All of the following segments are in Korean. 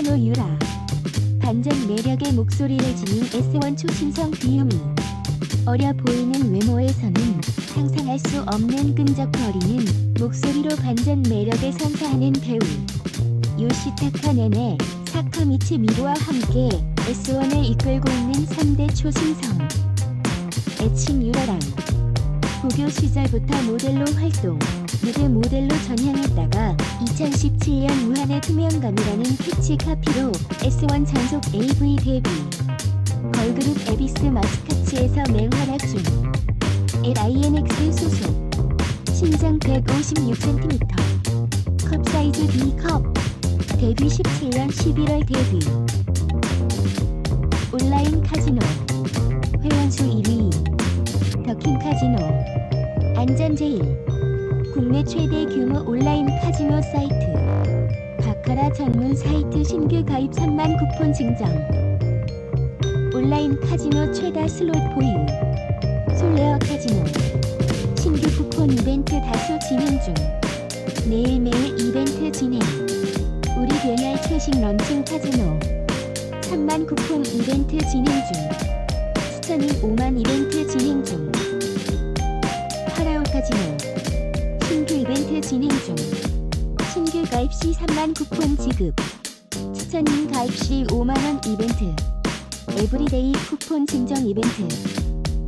카노 유라. 반전 매력의 목소리를 지닌 S1 초신성 귀요미. 어려 보이는 외모에서는 상상할 수 없는 끈적거리는 목소리로 반전 매력을 선사하는 배우. 요시타카 네네 사카미치 미로와 함께 S1을 이끌고 있는 3대 초신성. 애칭 유라랑 고교 시절부터 모델로 활동 무대 모델로 전향했다가 2017년 무한의 투명감이라는 캐치 카피로 S1 전속 AV 데뷔. 걸그룹 에비스 마스카츠에서 맹활약 중. LINX 소속. 신장 156cm 컵 사이즈 B컵. 데뷔 17년 11월 데뷔 안전제일. 국내 최대 규모 온라인 카지노 사이트. 바카라 전문 사이트 신규 가입 3만 쿠폰 증정. 온라인 카지노 최다 슬롯 보유. 솔레어 카지노. 신규 쿠폰 이벤트 다수 진행 중. 매일매일 이벤트 진행. 우리 별날 최신 런칭 카지노. 3만 쿠폰 이벤트 진행 중. 수천인 5만 이벤트 가입 시 3만 쿠폰 지급. 추천인 가입 시 5만원 이벤트. 에브리데이 쿠폰 증정 이벤트.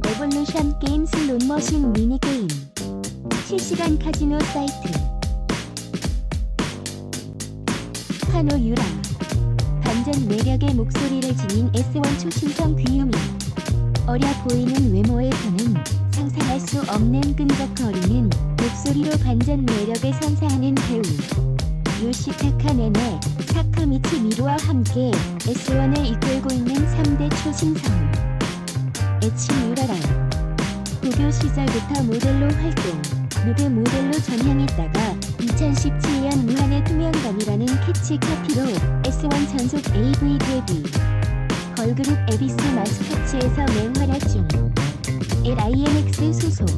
에볼루션 게임 슬롯 머신 미니게임. 실시간 카지노 사이트. 카노 유라 반전 매력의 목소리를 지닌 S1 초신성 귀요미. 어려 보이는 외모에서는 상상할 수 없는 끈적거리는 목소리로 반전 매력을 선사하는 배우 요시타카 네네 사카미치 미로와 함께 S1을 이끌고 있는 3대 초신성 유라랑 고교 시절부터 모델로 활동 무대 모델로 전향했다가 2017년 무한의 투명감이라는 캐치 카피로 S1 전속 AV 데뷔. 걸그룹 에비스 마스카츠에서 맹활약 중. LINX 소속.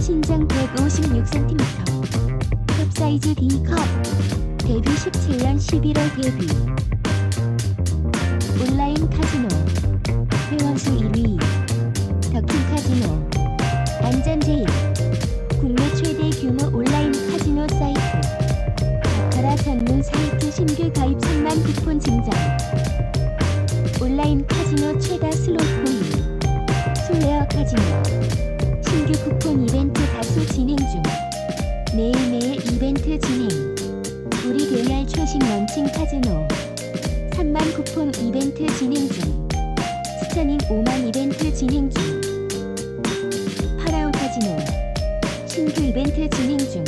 신장 156cm 컵 사이즈 D컵. 데뷔 17년 11월 데뷔. 온라인 카지노. 회원수 1위. 더킹 카지노. 안전제일 국내 최대 규모 온라인 카지노 사이트. 바카라 전문 사이트 신규 가입 3만 쿠폰 증정. 온라인 카지노 최다 슬롯 보유 솔레어 카지노. 신규 쿠폰 이벤트 다수 진행 중 이벤트 진행 중. 수천인 5만 이벤트 진행 중. 파라오 카지노 신규 이벤트 진행 중.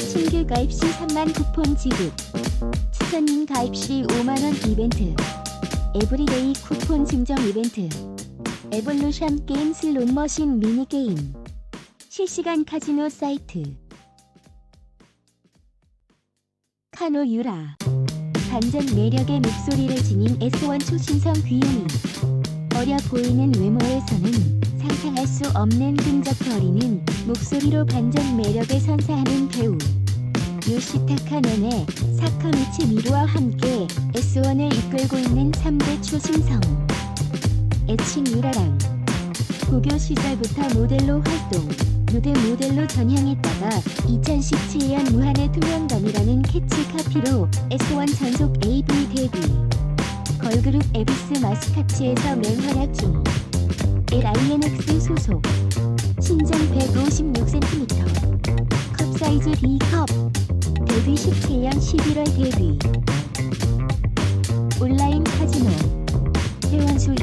신규 가입 시 3만 쿠폰 지급. 추천인 가입 시 5만원 이벤트. 에브리데이 쿠폰 증정 이벤트. 에볼루션 게임 슬롯머신 미니게임. 실시간 카지노 사이트. 카노 유라 반전 매력의 목소리를 지닌 S1 초신성 귀요미. 어려 보이는 외모에서는 상상할 수 없는 끈적거리는 목소리로 반전 매력을 선사하는 배우. 요시타카 네네 사카미치 미로와 함께 S1을 이끌고 있는 3대 초신성. 애칭 유라랑. 고교 시절부터 모델로 활동 무대 모델로 전향했다가 2017년 무한의 투명감이라는 캐치 카피로 S1 전속 AV 데뷔. 걸그룹 에비스 마스카츠에서 맹활약 중. LINX 소속. 신장 156cm 컵 사이즈 D컵. 데뷔 17년 11월 데뷔. 온라인 카지노. 회원수